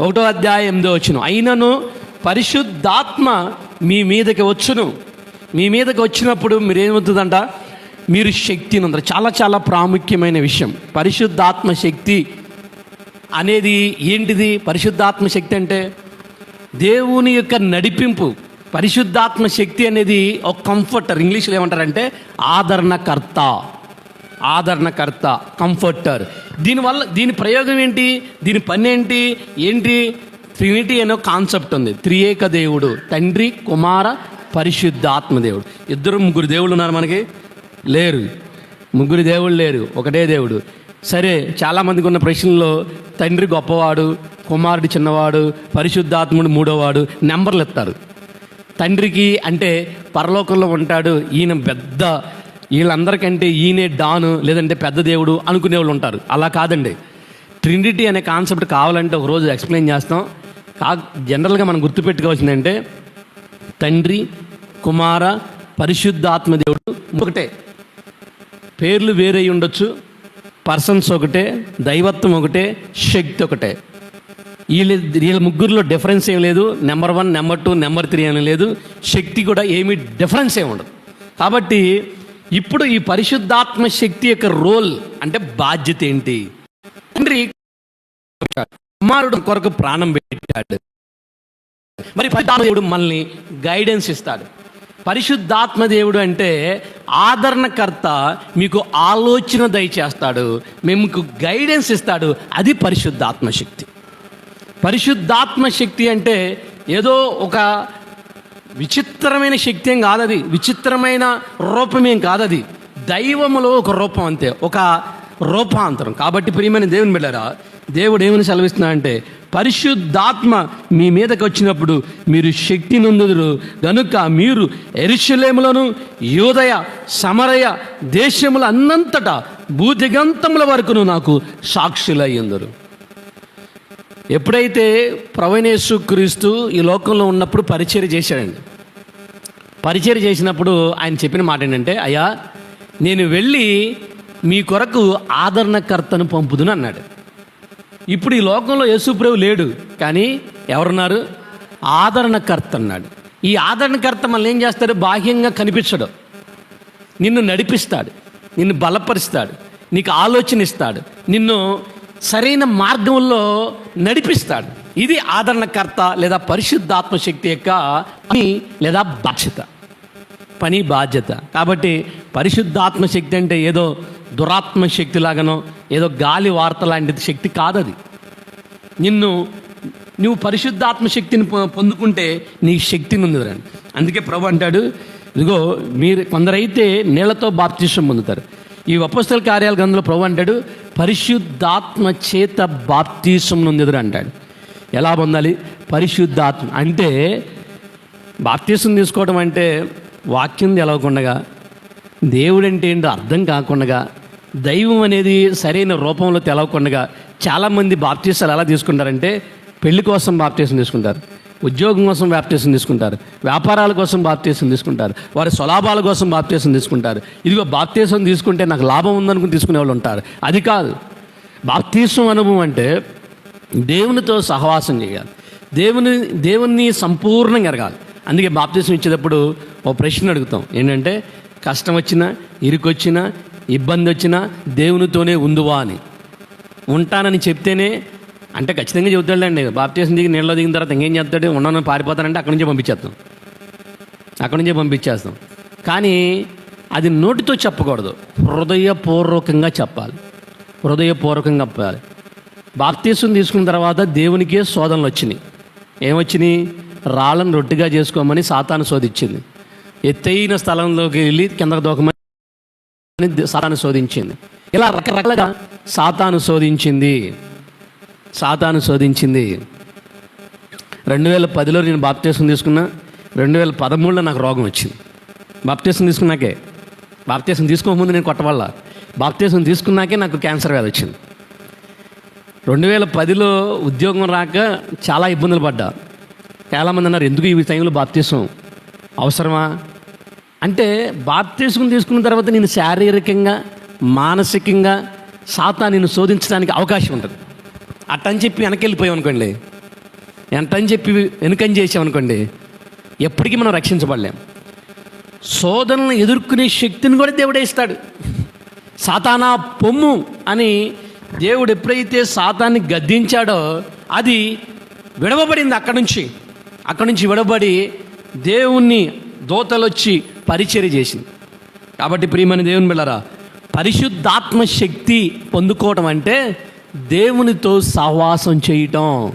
ఒకటో అధ్యాయం ఎనిమిదో వచ్చును. అయినను పరిశుద్ధాత్మ మీ మీదకి వచ్చును. మీ మీదకి వచ్చినప్పుడు మీరు ఏమవుతుందంట మీరు శక్తిని అందరు చాలా చాలా ప్రాముఖ్యమైన విషయం. పరిశుద్ధాత్మ శక్తి అనేది ఏంటిది? పరిశుద్ధాత్మ శక్తి అంటే దేవుని యొక్క నడిపింపు. పరిశుద్ధాత్మ శక్తి అనేది ఒక కంఫర్టర్. ఇంగ్లీష్లో ఏమంటారంటే ఆదరణకర్త. ఆదరణకర్త కంఫర్టర్. దీనివల్ల దీని ప్రయోగం ఏంటి? దీని పని ఏంటి? ఏంటి? ట్రినిటీ అనే కాన్సెప్ట్ ఉంది. త్రియేక దేవుడు తండ్రి కుమార పరిశుద్ధ ఆత్మదేవుడు ఇద్దరు ముగ్గురు దేవుళ్ళు ఉన్నారు మనకి? లేరు. ముగ్గురు దేవుళ్ళు లేరు. ఒకటే దేవుడు. సరే చాలామందికి ఉన్న ప్రశ్నలో తండ్రి గొప్పవాడు కుమారుడు చిన్నవాడు పరిశుద్ధాత్ముడు మూడోవాడు నెంబర్లు ఎత్తారు తండ్రికి అంటే పరలోకంలో ఉంటాడు. ఈయన పెద్ద వీళ్ళందరికంటే ఈయనే డాను లేదంటే పెద్ద దేవుడు అనుకునే వాళ్ళు ఉంటారు. అలా కాదండి. ట్రినిటీ అనే కాన్సెప్ట్ కావాలంటే ఒక రోజు ఎక్స్ప్లెయిన్ చేస్తాం. కా జనరల్గా మనం గుర్తుపెట్టుకోవాల్సిందంటే తండ్రి కుమార పరిశుద్ధాత్మ దేవుడు ఒకటే. పేర్లు వేరే ఉండొచ్చు. పర్సన్స్ ఒకటే దైవత్వం ఒకటే శక్తి ఒకటే. వీళ్ళ వీళ్ళ ముగ్గురులో డిఫరెన్స్ ఏం లేదు. Number one number two number three అని లేదు. శక్తి కూడా ఏమీ డిఫరెన్స్ ఏమి ఉండదు. కాబట్టి ఇప్పుడు ఈ పరిశుద్ధాత్మ శక్తి యొక్క రోల్ అంటే బాధ్యత ఏంటి? తండ్రి కుమారుడు కొరకు ప్రాణం పెట్టాడు. మరి దేవుడు మనల్ని గైడెన్స్ ఇస్తాడు. పరిశుద్ధాత్మ దేవుడు అంటే ఆదరణకర్త మీకు ఆలోచన దయచేస్తాడు మీకు గైడెన్స్ ఇస్తాడు. అది పరిశుద్ధాత్మ శక్తి. పరిశుద్ధాత్మ శక్తి అంటే ఏదో ఒక విచిత్రమైన శక్తి ఏం కాదది. విచిత్రమైన రూపం ఏం కాదది. దైవములో ఒక రూపం అంతే. ఒక రూపాంతరం. కాబట్టి ప్రియమైన దేవుని బిడ్డారా దేవుడు ఏమని సెలవిస్తున్నా పరిశుద్ధాత్మ మీ మీదకి వచ్చినప్పుడు మీరు శక్తి నొందుదురు. కనుక మీరు ఎరుషులేములను యోదయ సమరయ దేశముల అన్నంతటా భూదిగంతముల వరకును నాకు సాక్షులయ్యందరు. ఎప్పుడైతే ప్రవణేశు క్రీస్తు ఈ లోకంలో ఉన్నప్పుడు పరిచయం చేశాడండి. పరిచయం చేసినప్పుడు ఆయన చెప్పిన మాట ఏంటంటే అయ్యా నేను వెళ్ళి మీ కొరకు ఆదరణకర్తను పంపుదును అన్నాడు. ఇప్పుడు ఈ లోకంలో యేసుప్రభు లేడు కానీ ఎవరున్నారు? ఆదరణకర్త అన్నాడు. ఈ ఆదరణకర్త మళ్ళీ ఏం చేస్తాడు? బాహ్యంగా కనిపించడు. నిన్ను నడిపిస్తాడు నిన్ను బలపరుస్తాడు నీకు ఆలోచన ఇస్తాడు నిన్ను సరైన మార్గంలో నడిపిస్తాడు. ఇది ఆదరణకర్త లేదా పరిశుద్ధాత్మ శక్తి యొక్క పని లేదా బాధ్యత. పని బాధ్యత. కాబట్టి పరిశుద్ధాత్మ శక్తి అంటే ఏదో దురాత్మ శక్తి లాగానో ఏదో గాలి వార్త లాంటి శక్తి కాదది. నిన్ను నువ్వు పరిశుద్ధాత్మ శక్తిని పొందుకుంటే నీ శక్తిని ఉంది రండి అందుకే ప్రభు అంటాడు ఇదిగో మీరు కొందరైతే నీళ్ళతో బాప్తిష్టం పొందుతారు. ఈ అపస్తుల కార్యాల గ్రంథంలో ప్రభు అంటాడు పరిశుద్ధాత్మ చేత బాప్తీసం ఎదురు అంటాడు. ఎలా పొందాలి? పరిశుద్ధాత్మ. అంటే బాప్తీసం తీసుకోవడం అంటే వాక్యం తెలవకుండగా దేవుడు అంటే ఏంటో అర్థం కాకుండా దైవం అనేది సరైన రూపంలో తెలవకుండా చాలామంది బాప్తీసాలు ఎలా తీసుకుంటారంటే పెళ్ళి కోసం బాప్తీసం తీసుకుంటారు ఉద్యోగం కోసం బాప్తీసం తీసుకుంటారు వ్యాపారాల కోసం బాప్తీసం తీసుకుంటారు వారి స్వలాభాల కోసం బాప్తీసం తీసుకుంటారు. ఇదిగో బాప్తీసం తీసుకుంటే నాకు లాభం ఉందనుకుని తీసుకునే వాళ్ళు ఉంటారు. అది కాదు. బాప్తీసం అనుభవం అంటే దేవునితో సహవాసం చేయాలి. దేవుని దేవుణ్ణి సంపూర్ణంగా ఎరగాలి. అందుకే బాప్తీసం ఇచ్చేటప్పుడు ఓ ప్రశ్న అడుగుతాం. ఏంటంటే కష్టం వచ్చినా ఇరుకొచ్చినా ఇబ్బంది వచ్చినా దేవునితోనే ఉందువా అని. ఉంటానని చెప్తేనే అంటే ఖచ్చితంగా చెబుతాడండి బాప్తీసం దిగి నీళ్ళలో దిగిన తర్వాత ఇంకేం చేస్తాడు? ఉండను పారిపోతానంటే అక్కడి నుంచే పంపించేస్తాం. అక్కడి నుంచే పంపించేస్తాం. కానీ అది నోటితో చెప్పకూడదు. హృదయపూర్వకంగా చెప్పాలి. హృదయపూర్వకంగా చెప్పాలి. బాప్తీసం తీసుకున్న తర్వాత దేవునికే శోధనలు వచ్చినాయి. ఏమొచ్చినాయి? రాళ్ళను రొట్టిగా చేసుకోమని సాతాను శోధించింది. ఎత్తైన స్థలంలోకి వెళ్ళి కిందకు దూకమని సాతాను శోధించింది. ఇలా రకరకాలుగా సాతాను శోధించింది. సాతాను శోధించింది. రెండు వేల పదిలో నేను బాప్తీసం తీసుకున్నా రెండు వేల పదమూడులో నాకు రోగం వచ్చింది. బాప్తీసం తీసుకున్నాకే. బాప్తీసం తీసుకోకముందు నేను కొట్టవల్ల. బాప్తీసం తీసుకున్నాకే నాకు క్యాన్సర్ వ్యాధి వచ్చింది. రెండు వేల పదిలో ఉద్యోగం రాక చాలా ఇబ్బందులు పడ్డా. చాలామంది అన్నారు ఎందుకు ఈ టైంలో బాప్తీసం? అవసరమా? అంటే బాప్తీసం తీసుకున్న తర్వాత నేను శారీరకంగా మానసికంగా సాతా నేను శోధించడానికి అవకాశం ఉంటుంది. అట్టని చెప్పి వెనకెళ్ళిపోయాం అనుకోండి. ఎంతని చెప్పి వెనుకని చేసామనుకోండి ఎప్పటికీ మనం రక్షించబడలేం. శోధనలను ఎదుర్కొనే శక్తిని కూడా దేవుడే ఇస్తాడు. సాతానా పొమ్ము అని దేవుడు ఎప్పుడైతే సాతాన్ని గద్దించాడో అది విడవబడింది అక్కడి నుంచి. అక్కడి నుంచి విడవబడి దేవుణ్ణి దోతలొచ్చి పరిచర్య చేసింది. కాబట్టి ప్రియమైన దేవుని బిళ్ళరా పరిశుద్ధాత్మ శక్తి పొందుకోవటం అంటే దేవునితో సహవాసం చేయటం.